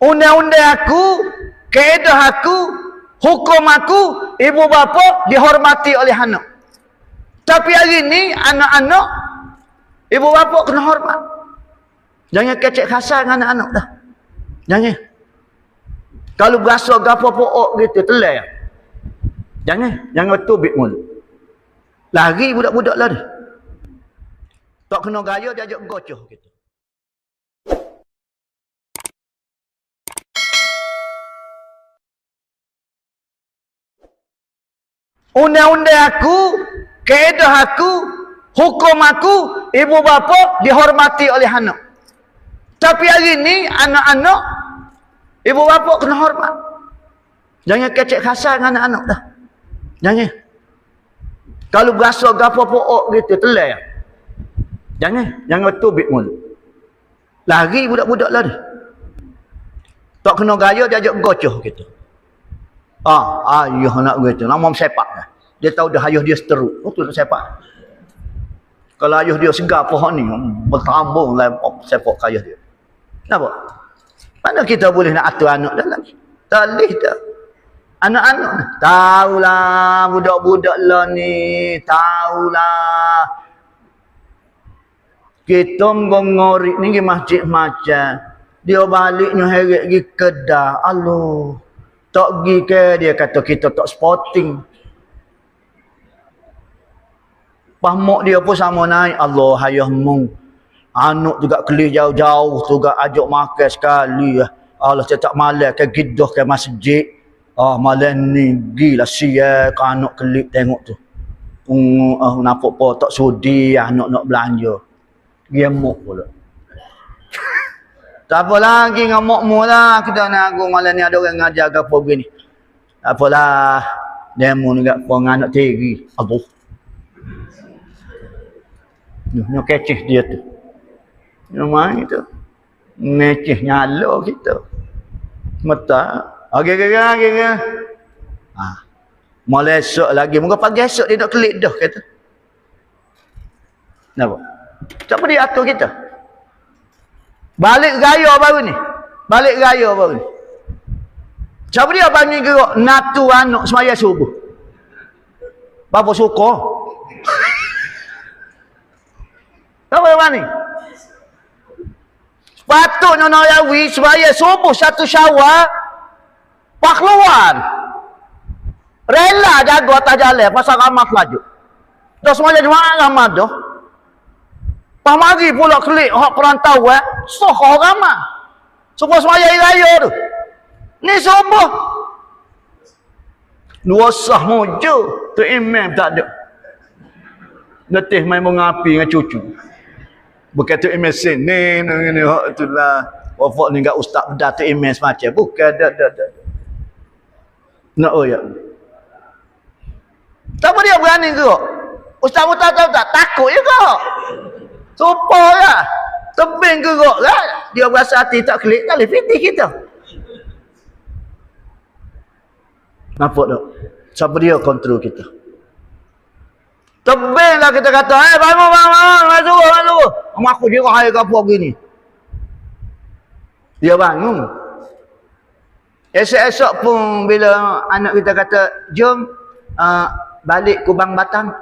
undang-undang aku, kaedah aku, hukum aku, ibu bapa dihormati oleh anak. Tapi hari ni anak-anak ibu bapa kena hormat. Jangan kecek kasar dengan anak-anak dah. Jangan. Kalau berasa gapo pook gitu telai. Jangan, jangan tubik mulut. Lari budak-budak lari. Tak kena gaya dia ajak gocoh gitu. Undang-undang aku, kaedah aku, hukum aku, ibu bapa dihormati oleh anak. Tapi hari ni anak-anak ibu bapa kena hormat. Jangan kecek kasar dengan anak-anak dah. Jangan. Kalau berasa gapo pook gitu telai. Jangan, jangan tubik mulut. Lari budak-budak lari. Tak kena gaya dia ajak gocoh gitu. Ah, ayah nak gitu. Nama sepak. Dia tahu dah ayah dia seteruk. Oh tu nak sepak. Kalau ayah dia segar pohon ni, bertambung lah sepak ke ayah dia. Kenapa? Mana kita boleh nak atur anak? Tak boleh dah. Anak-anak ni. Tahulah budak-budak lah ni. Tahulah. Kita mengorik ni ke masjid macam. Dia baliknya heret pergi kedah. Aloh. Tak pergi ke dia kata kita tak sporting. Pahmok dia pun sama naik. Allah hayah mung. Anak juga kelih jauh-jauh juga ajak makan sekali. Allah cetak malam ke gidah ke masjid. Ah malam ni gila sia ke anak kelip tengok tu. Um, uh, nampak apa tak sudi anak nak belanja. Gemuk pula. Tak apa lagi ngamuk mu lah. Kita nak aku malam ni ada orang ngajar ke apa begini. Tak apalah. Demo ni kat pun anak teri. Aduh. Ni, ni kecih dia tu. Ni main tu. Ngecih nyala kita. Mata. Okey, okey, okey, okey. okey. Ha. Mulai esok lagi. Muka pagi esok dia nak kelik dah kata. Kenapa? Siapa dia atur kita? Balik raya baru ni. Balik raya baru ni. Siapa dia panggil gerak natu anak semaya subuh? Bapa suka. Siapa yang ni? Sepatutnya nak yawi semaya subuh satu syawal. Pak keluar. Rela jaga atas jalan pasal ramah laju. Dah semuanya jemaah ramah dah. Pak mari pula klik hak perantau eh. Soh ramah. Semua semaya raya tu. Ni subuh. Dua sah mojo. Tu imam tak ada. Letih main mengapi dengan cucu. Bukan tu imam sini. Ni, ni, hak tu lah. Wafak ni kat ustaz bedah tu imam semacam. Bukan, dah, dah, dah. Nak oh ya. Tak apa dia berani ke? Ustaz Muta tahu tak? Takut je? Supa lah. Tebing gerak lah. Dia berasa hati tak klik kali fitih kita. Nampak tak? Siapa dia kontrol kita? Tebing lah kita kata, eh bangun, bangun, bangun, masuk, masuk. Mak aku dia hai ke apa gini. Dia bangun. Esok-esok pun bila anak kita kata, jom uh, balik kubang batang.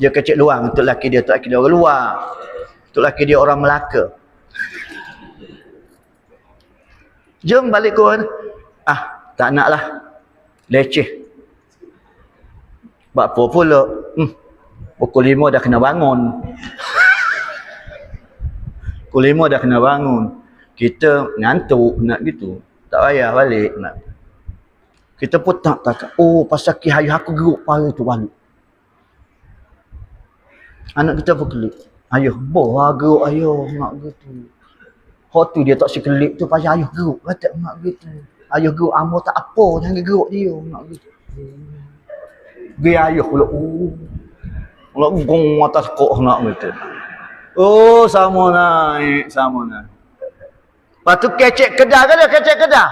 Dia kecil luang untuk laki dia, untuk laki dia orang luar. Untuk laki dia orang Melaka. Jom balik kubang. Ah, tak nak lah. Leceh. Buat apa pula? Hmm. Pukul lima dah kena bangun. Pukul lima dah kena bangun. Kita ngantuk nak gitu. Tak payah balik nak. Kita pun tak tak. Oh, pasal ki hayah aku geruk pari tu balik. Anak kita pun kelip. Ayuh, boh lah geruk ayuh nak gitu. Hak tu dia tak si kelip tu pasal ayuh geruk. Kata nak gitu. Ayuh geruk amo tak apa. Jangan geruk dia nak gitu. Dia ayuh pula. Oh. Nak gong atas kok nak gitu. Oh, sama naik. Sama naik. Lepas tu kecek kedah ke dia? Kecek kedah.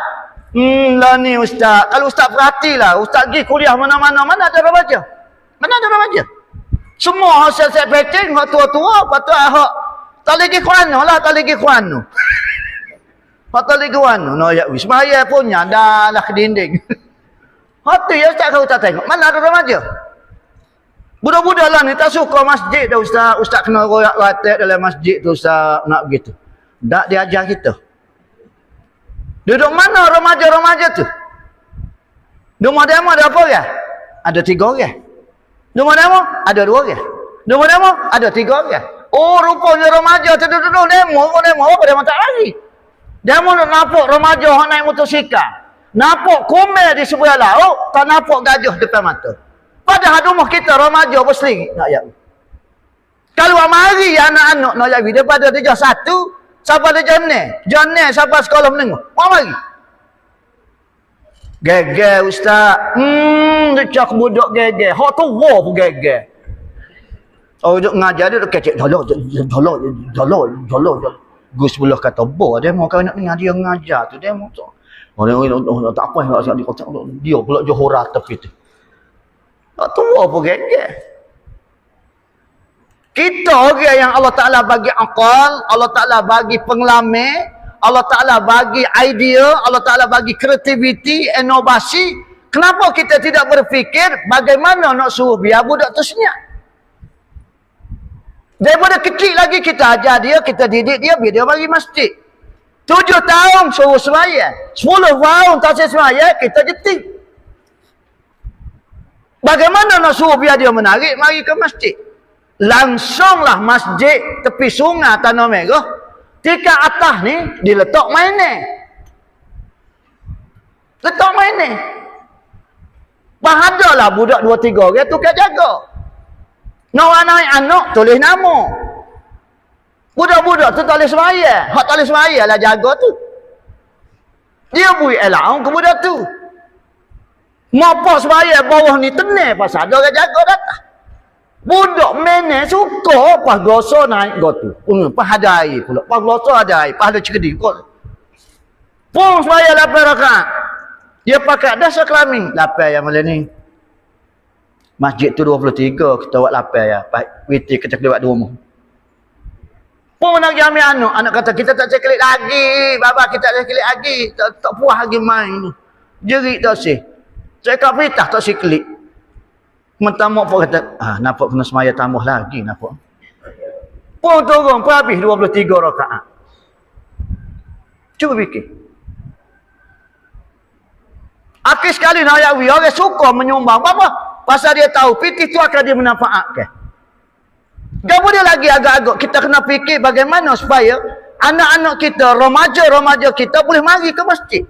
Hmm, lah ni ustaz. Kalau ustaz perhatilah. Ustaz pergi kuliah mana-mana. Mana ada orang baca? Mana ada orang baca? Semua hasil set packing, hak tua-tua. Lepas tu hak tak lagi Quran lah. Tak lagi Quran tu. Hak tak boleh kawan. No, ya, wis. Semaya punya. Dah lah ke dinding. Hak tu ya Ustaz kau tak tengok. Mana ada remaja? Budak-budak lah ni tak suka masjid dah Ustaz. Ustaz kena royak ratik dalam masjid tu Ustaz. Nak begitu. Tak diajar kita. Duduk mana remaja-remaja tu? Rumah demo ada apa ya? Ada tiga orang. Rumah demo ada dua orang. Rumah demo ada tiga orang. Oh rupanya remaja tu duduk demo. Demo apa demo tak lagi? Demo nak nampak remaja yang naik motosikal. Nampak kumel di sebelah laut, tak nampak gajah depan mata. Padahal rumah kita remaja bersering nak ya. Kalau mari anak-anak nak ya daripada dia satu sampai dia. Jam ni sampai sekolah menengah. Mau mari. Gege ustaz. Hmm, cak budak gege. Hak tu wah pun gege. Oh, duk ngajar dia duk kecek. Dolok, dolok, dolok, dolok. Gus pula kata, "Bo, dia mau kau nak dengar dia ngajar tu, dia mau tu." Orang orang oh, oh, tak apa nak dikocak dia pula johora tepi tu. Tak tahu apa gege. Kita orang yang Allah Taala bagi akal, Allah Taala bagi pengelame, Allah Taala bagi idea, Allah Taala bagi kreativiti, inovasi. Kenapa kita tidak berfikir bagaimana nak suruh biar budak tu senyap? Daripada kecil lagi kita ajar dia, kita didik dia, biar dia bagi masjid. Tujuh tahun suruh semaya. Sepuluh tahun tak semaya, kita jetik. Bagaimana nak suruh biar dia menarik, mari ke masjid. Langsunglah masjid tepi sungai Tanah Merah. Tika atas ni, diletak main ni. Letak main ni. Bahadalah budak dua tiga orang tu kan jaga. Nak anak anak tulis nama. Budak-budak tu tak boleh semaya. Hak tak boleh semaya lah jaga tu. Dia bui elang ke budak tu. Mapa semaya bawah ni tenang pasal ada orang jaga datang. Budak mana suka pas gosok naik gotu. Hmm, pas ada air pula. Pas gosok ada air. Pas ada cekedi. Pun semaya lapar rakat. Dia pakai dasar kelamin. Lapar yang malam ni. Masjid tu 23 kita buat lapar ya. Witi kita kena buat rumah. Pun nak ambil anak. Anak kata kita tak ceklik lagi. Baba kita tak ceklik lagi. Tak, tak puas lagi main. Jerit tak sih. Cakap perintah tak sih klik. Mentamak pun kata. Ah, nampak kena semaya tambah lagi. Nampak. Pun turun. Pun habis 23 rakaat. Cuba fikir. Akhir sekali nak ayawi. Orang suka menyumbang. Apa? Pasal dia tahu fikir tu akan dia memanfaatkan. Kemudian lagi agak-agak kita kena fikir bagaimana supaya anak-anak kita, remaja-remaja kita boleh mari ke masjid.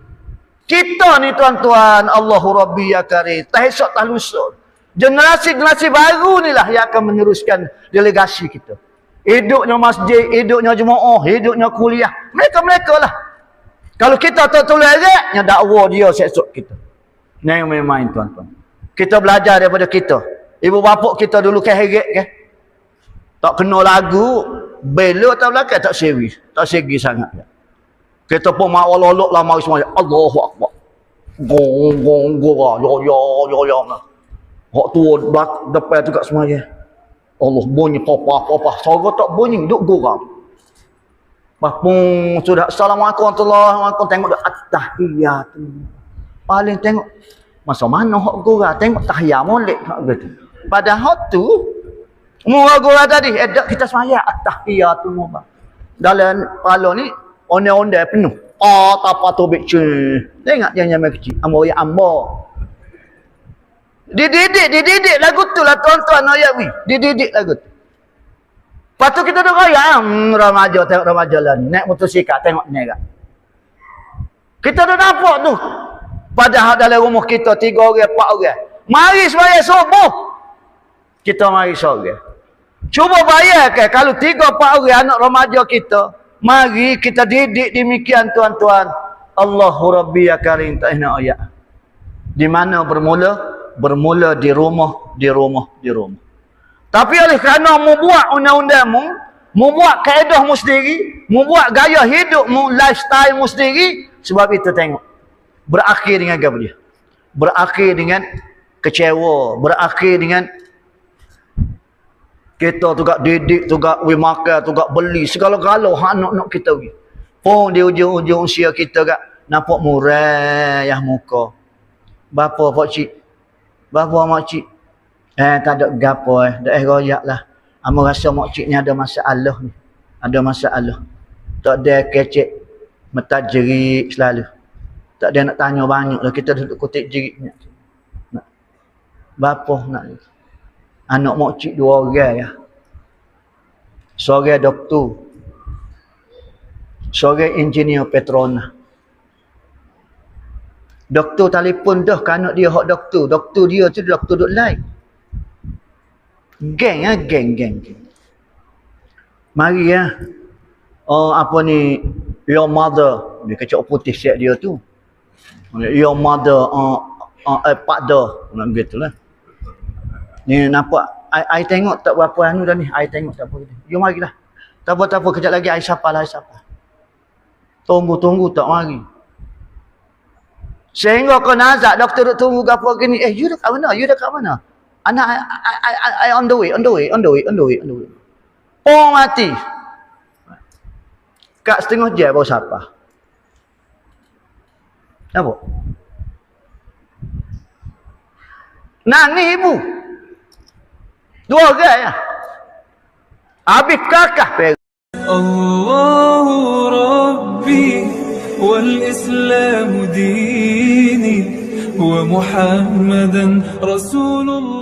Kita ni tuan-tuan, Allahu Rabbi ya karim, tak esok tak. Generasi-generasi baru ni lah yang akan meneruskan delegasi kita. Hidupnya masjid, hidupnya jemaah, hidupnya kuliah. Mereka-mereka lah. Kalau kita tak tulis ayat, yang dakwah dia esok kita. Yang main-main tuan-tuan. Kita belajar daripada kita. Ibu bapa kita dulu kan heret kan. Tak kena lagu. Bela tak belakang tak seri. Tak seri sangat. Kita pun mak walolok lah mari semua. Allahu Akbar. Gong gong gong lah. Yo yo yo yo. Hak tu depan tu kat semaya. Allah bunyi papa papa. Sorga tak bunyi. Duk gurau. Bapung sudah. Assalamualaikum warahmatullahi wabarakatuh. Tengok dah atas. Iya tu. Paling tengok. Masa mana hak gora tengok tahiyah molek. Padahal tu murah gora tadi edak kita semaya tahiyah tu. Dalam pala ni onde-onde penuh. Oh tak apa tu bicu. Tengok dia nyamai kecil. Ambo ya ambo. Dididik, dididik lagu tu lah tuan-tuan. Dididik lagu tu. Lepas tu kita duduk kaya. Hmm, remaja, tengok remaja lah. Naik motosikal, tengok ni kan. Kita dah nampak tu. Padahal dalam rumah kita tiga orang, empat orang. Mari semaya subuh. Kita mari sore. Cuba bayangkan kalau tiga empat orang anak remaja kita. Mari kita didik demikian tuan-tuan. Allahu Rabbi ya karim ta'ihna ayat. Di mana bermula? Bermula di rumah, di rumah, di rumah. Tapi oleh kerana membuat undang-undangmu, membuat kaedahmu sendiri, membuat gaya hidupmu, lifestyle mu sendiri, sebab itu tengok berakhir dengan apa dia? Berakhir dengan kecewa, berakhir dengan kita tu gak didik tu gak we makan tu gak beli segala-gala hak nak nak kita pergi. Pun di ujung-ujung usia kita kak nampak murai yang muka. Bapa pak cik. Bapa mak cik. Eh tak ada gapo eh. Dah eh royak lah. Amo rasa mak cik ni ada masalah ni. Ada masalah. Tak ada kecek. Mata jerit selalu. Tak ada nak tanya banyak lah. Kita duduk. Nak. nak. Bapa nak. Anak mak cik dua orang ya. Seorang doktor. Seorang engineer Petronas. Doktor telefon dah kan dia hak doktor. Doktor dia tu doktor duk lain. Geng ah, geng, geng. Mari ya. Oh apa ni your mother dia kecak putih siap dia tu. Your mother uh, uh, eh, pak dah. Gitu lah. Ni nampak I, I tengok tak berapa anu dah ni. I tengok tak apa. You marilah. Tak apa tak apa kejap lagi I sapa lah I sapa. Tunggu-tunggu tak mari. Sehingga kau nazak doktor duk tunggu gapo gini. Eh, you dah kat mana? You dah kat mana? Anak I, I, I, I on the way, on the way, on the way, on the way, on the way. Oh mati. Kak setengah jam baru siapa? Apa? Nani ibu. Dua orang ya. Habis kakak Allah Rabbi wal Islam dini wa Muhammadan Rasulullah